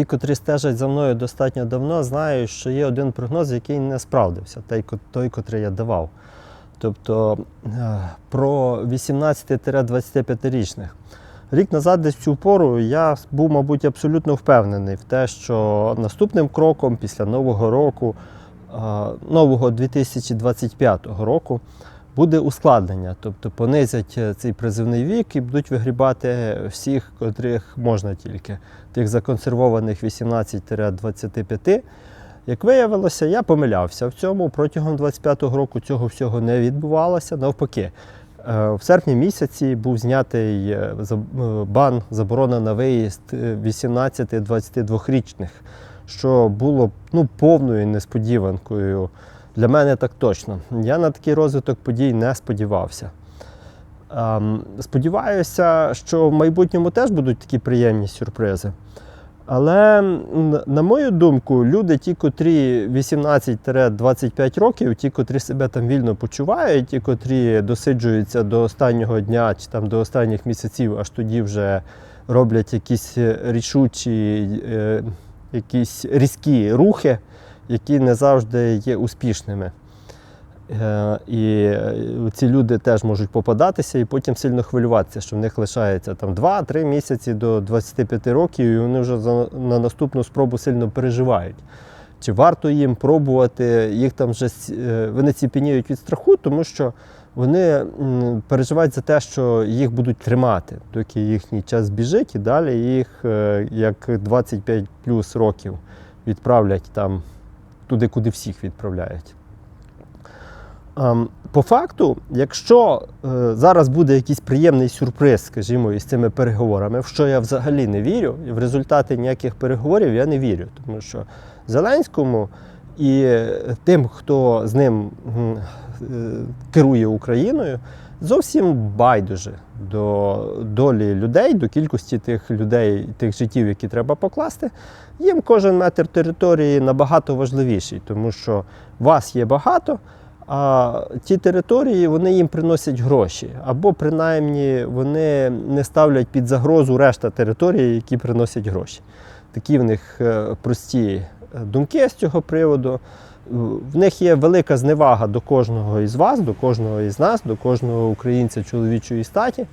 ті, котрі стежать за мною достатньо давно, знають, що є один прогноз, який не справдився, той, той котрий я давав. Тобто е, про 18-25-річних. Рік назад, десь цю пору, я був, мабуть, абсолютно впевнений в те, що наступним кроком після Нового року, е, нового 2025 року, буде ускладнення. Тобто понизять е, цей призивний вік і будуть вигрібати всіх, котрих можна тільки, тих законсервованих 18-25. Як виявилося, я помилявся в цьому. Протягом 25-го року цього всього не відбувалося. Навпаки, Е, в серпні місяці був знятий е, бан, заборона на виїзд 18-22-річних, що було ну, повною несподіванкою. Для мене так точно. Я на такий розвиток подій не сподівався. Ем, Сподіваюся, що в майбутньому теж будуть такі приємні сюрпризи. Але, на мою думку, люди, ті, котрі 18-25 років, ті, котрі себе там вільно почувають, ті, котрі досиджуються до останнього дня чи там до останніх місяців, аж тоді вже роблять якісь рішучі, е, якісь різкі рухи, які не завжди є успішними. Е, І ці люди теж можуть попадатися і потім сильно хвилюватися, що в них лишається там 2-3 місяці до 25 років, і вони вже на наступну спробу сильно переживають. Чи варто їм пробувати, їх там вже е, вони ціпеніють від страху, тому що вони переживають за те, що їх будуть тримати, доки їхній час біжить, і далі їх е, як 25 плюс років відправлять там туди, куди всіх відправляють. Ем, По факту, якщо е, зараз буде якийсь приємний сюрприз, скажімо, із цими переговорами, в що я взагалі не вірю, і в результаті ніяких переговорів я не вірю, тому що Зеленському і тим, хто з ним е, керує Україною, зовсім байдуже до долі людей, до кількості тих людей, тих життів, які треба покласти. Їм кожен метр території набагато важливіший, тому що вас є багато. А ті території вони їм приносять гроші, або принаймні вони не ставлять під загрозу решта території, які приносять гроші. Такі в них е, прості е, думки з цього приводу. В них є велика зневага до кожного із вас, до кожного із нас, до кожного українця чоловічої статі.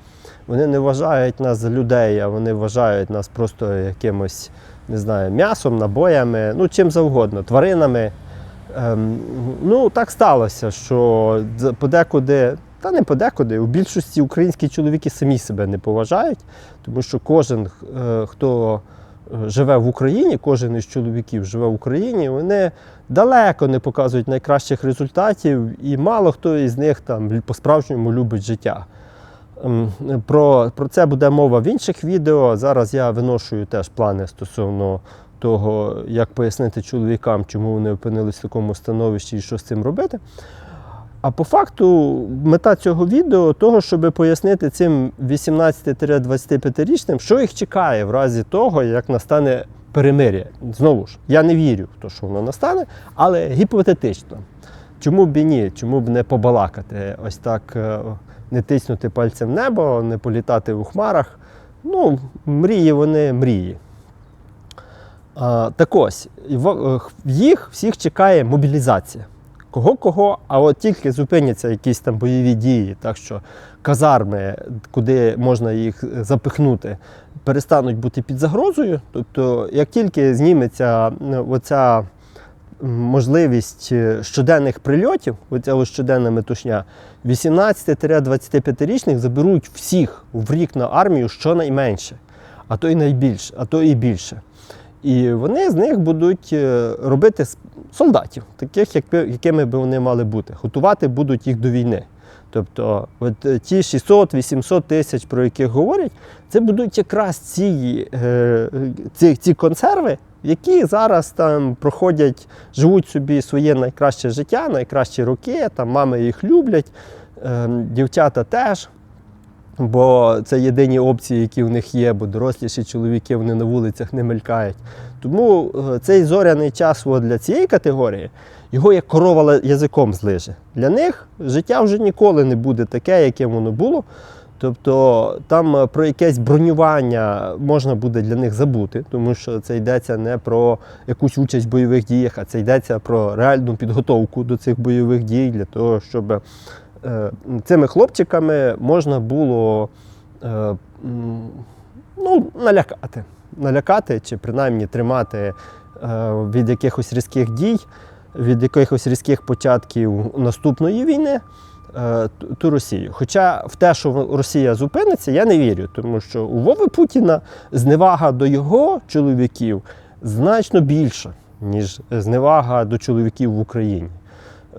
Вони не вважають нас за людей, а вони вважають нас просто якимось, не знаю, м'ясом, набоями, ну чим завгодно, тваринами. Ем, ну, так сталося, що подекуди, та не подекуди, у більшості українські чоловіки самі себе не поважають, тому що кожен, е, хто живе в Україні, кожен із чоловіків живе в Україні, вони далеко не показують найкращих результатів, і мало хто із них там по-справжньому любить життя. Ем, Про, про це буде мова в інших відео. Зараз я виношую теж плани стосовно того, як пояснити чоловікам, чому вони опинились в такому становищі і що з цим робити. А по факту мета цього відео того, щоб пояснити цим 18-25-річним, що їх чекає в разі того, як настане перемир'я. Знову ж, я не вірю в те, що воно настане, але гіпотетично. Чому б і ні? Чому б не побалакати? Ось так е, не тиснути пальцем в небо, не політати у хмарах. Ну, мрії вони мрії. Так ось, е, їх всіх чекає мобілізація. Кого-кого, а от тільки зупиняться якісь там бойові дії, так що казарми, куди можна їх запихнути, перестануть бути під загрозою. Тобто, як тільки зніметься оця можливість е, щоденних прильотів, оця щоденна метушня, 18-25-річних заберуть всіх в рік на армію щонайменше, а то й найбільше, а то і більше. І вони з них будуть е, робити солдатів, таких, якими би вони мали бути. Готувати будуть їх до війни. Тобто, от е, ті 600-800 тисяч, про яких говорять, це будуть якраз ці, е, ці, ці консерви, які зараз там проходять, живуть собі своє найкраще життя, найкращі роки, там мами їх люблять, е, дівчата теж. Бо це єдині опції, які в них є, бо доросліші чоловіки вони на вулицях не мелькають. Тому е, цей зоряний час для цієї категорії, його як корова язиком злиже. Для них життя вже ніколи не буде таке, яке воно було. Тобто там е, про якесь бронювання можна буде для них забути, тому що це йдеться не про якусь участь в бойових діях, а це йдеться про реальну підготовку до цих бойових дій для того, щоб цими хлопчиками можна було е, ну, налякати. Налякати чи принаймні тримати е, від якихось різких дій, від якихось різких початків наступної війни е, ту Росію. Хоча в те, що Росія зупиниться, я не вірю, тому що у Вови Путіна зневага до його чоловіків значно більша, ніж зневага до чоловіків в Україні.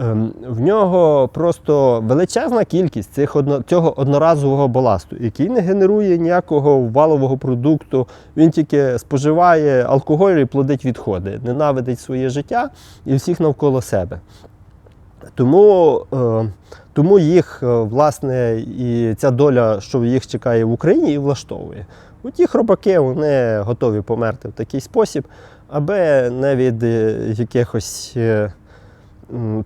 Ем, В нього просто величезна кількість цих цього одноразового баласту, який не генерує ніякого валового продукту. Він тільки споживає алкоголь і плодить відходи, ненавидить своє життя і всіх навколо себе. Тому, е, тому їх, е, власне, і ця доля, що їх чекає в Україні, і влаштовує. У ті хробаки вони готові померти в такий спосіб, аби не від е, якихось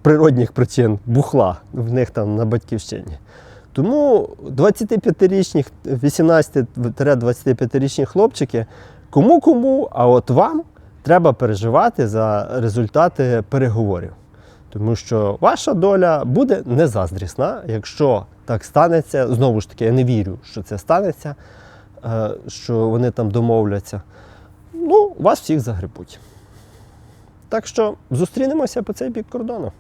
природних причин бухла в них там на батьківщині. Тому 25-річні, 18-25-річні хлопчики, кому кому, а от вам треба переживати за результати переговорів. Тому що ваша доля буде незаздрісна, якщо так станеться. Знову ж таки, я не вірю, що це станеться, е, що вони там домовляться. Ну, вас всіх загребуть. Так що зустрінемося по цей бік кордону.